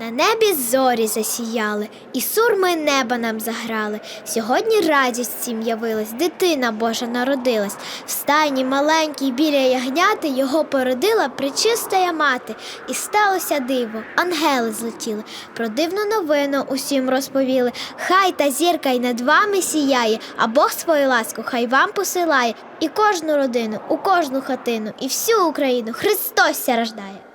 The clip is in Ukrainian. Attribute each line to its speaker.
Speaker 1: На небі зорі засіяли, і сурми неба нам заграли. Сьогодні радість всім явилась, дитина Божа народилась. В стайні маленькій біля ягняти його породила причистая мати. І сталося диво, ангели злетіли. Про дивну новину усім розповіли. Хай та зірка й над вами сіяє, а Бог свою ласку хай вам посилає. І кожну родину, у кожну хатину, і всю Україну Христос ся рождає.